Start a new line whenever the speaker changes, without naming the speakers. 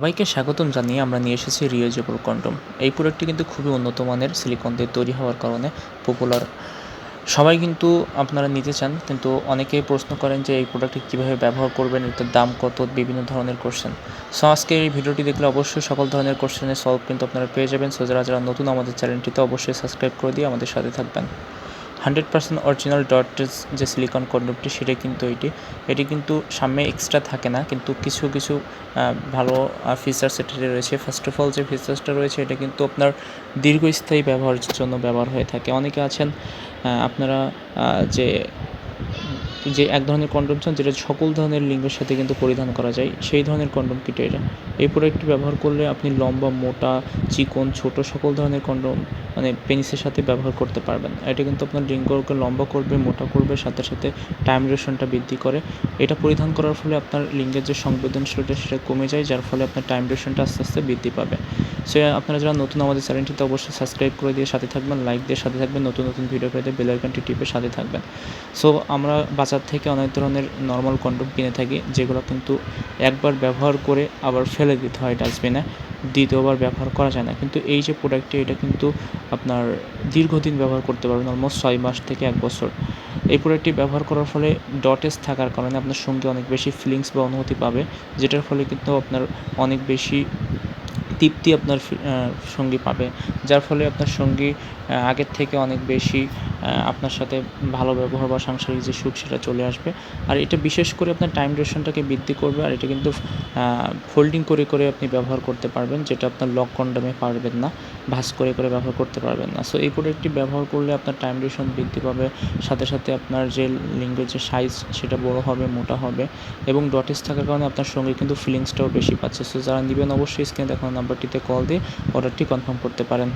সবাইকে স্বাগতম জানিয়ে আমরা নিয়ে এসেছি রিউজেবল কন্ডম এই প্রোডাক্টটি কিন্তু খুবই উন্নত মানের সিলিকন দিয়ে তৈরি হওয়ার কারণে পপুলার সবাই কিন্তু আপনারা নিতে চান, কিন্তু অনেকেই প্রশ্ন করেন যে এই প্রোডাক্টটি কীভাবে ব্যবহার করবেন, এটার দাম কত, বিভিন্ন ধরনের কোশ্চেন সো আজকে এই ভিডিওটি দেখলে অবশ্যই সকল ধরনের কোশ্চেনের সলভ কিন্তু আপনারা পেয়ে যাবেন। সো যারা যারা নতুন আমাদের চ্যানেলটিতে অবশ্যই সাবস্ক্রাইব করে দিয়ে আমাদের সাথে থাকবেন। হান্ড্রেড পার্সেন্ট অরিজিনাল ডটের যে সিলিকন কন্ডমটি সেটা কিন্তু এটি। এটি কিন্তু সামনে এক্সট্রা থাকে না, কিন্তু কিছু কিছু ভালো ফিচার্স এটাতে রয়েছে। ফার্স্ট অফ অল যে ফিচার্সটা রয়েছে, এটা কিন্তু আপনার দীর্ঘস্থায়ী ব্যবহারের জন্য ব্যবহার হয়ে থাকে। অনেকে আছেন আপনারা যে যে এক ধরনের কন্ডম চান যেটা সকল ধরনের লিঙ্গের সাথে কিন্তু পরিধান করা যায়, সেই ধরনের কন্ডম কিট এটা। এই প্রোডাক্টটি ব্যবহার করলে আপনি লম্বা, মোটা, চিকন, ছোট সকল ধরনের কন্ডম মানে পেনিসের সাথে ব্যবহার করতে পারবেন। এটা কিন্তু আপনার লিঙ্গকে লম্বা করবে, মোটা করবে, সাথে সাথে টাইম ডিউরেশনটা বৃদ্ধি করে। এটা পরিধান করার ফলে আপনার লিঙ্গের যে সংবেদনশীলতা, সেটা কমে যায়, যার ফলে আপনার টাইম ডিউরেশনটা আস্তে আস্তে বৃদ্ধি পাবে। সো আপনারা যারা নতুন আমাদের চ্যানেলটিতে অবশ্যই সাবস্ক্রাইব করে দিয়ে সাথে থাকবেন, লাইক দিয়ে সাথে থাকবেন, নতুন নতুন ভিডিও পেতে বেল আইকনটি টিপে সাথে থাকবেন। সো আমরা বাজার থেকে অনেক ধরনের নর্মাল কন্ডম কিনে থাকি, যেগুলো কিন্তু একবার ব্যবহার করে আবার ফেলে দিতে হয় ডাস্টবিনে, দ্বিতীয়বার ব্যবহার করা যায় না। কিন্তু এই যে প্রোডাক্টটি এটা কিন্তু আপনার দীর্ঘদিন ব্যবহার করতে পারবেন অলমোস্ট ছয় মাস থেকে এক বছর। এই প্রোডাক্টটি ব্যবহার করার ফলে ডটেস থাকার কারণে আপনার সঙ্গে অনেক বেশি ফিলিংস বা অনুভূতি পাবে, যেটার ফলে কিন্তু আপনার অনেক বেশি তৃপ্তি আপনার সঙ্গী পাবে যার ফলে আপনার সঙ্গী আগের থেকে অনেক বেশি আপনার সাথে ভালো ব্যবহার বা সাংসারিক যে সুখ সেটা চলে আসবে। আর এটা বিশেষ করে আপনার টাইম ডিউরেশনটাকে বৃদ্ধি করবে আর এটা কিন্তু ফোল্ডিং করে করে আপনি ব্যবহার করতে পারবেন, যেটা আপনার লক কন্ডমে পারবেন না, ভাঁজ করে করে ব্যবহার করতে পারবেন না। সো এই প্রোডাক্টটি ব্যবহার করলে আপনার টাইম ডিউরেশন বৃদ্ধি পাবে, সাথে সাথে আপনার যে লিঙ্গের যে সাইজ সেটা বড় হবে, মোটা হবে এবং ডটেজ থাকার কারণে আপনার সঙ্গে কিন্তু ফিলিংসটাও বেশি পাচ্ছে। সো যারা নেবেন অবশ্যই স্ক্রিনে দেখানো নাম্বারটিতে কল দিয়ে অর্ডারটি কনফার্ম করতে পারেন।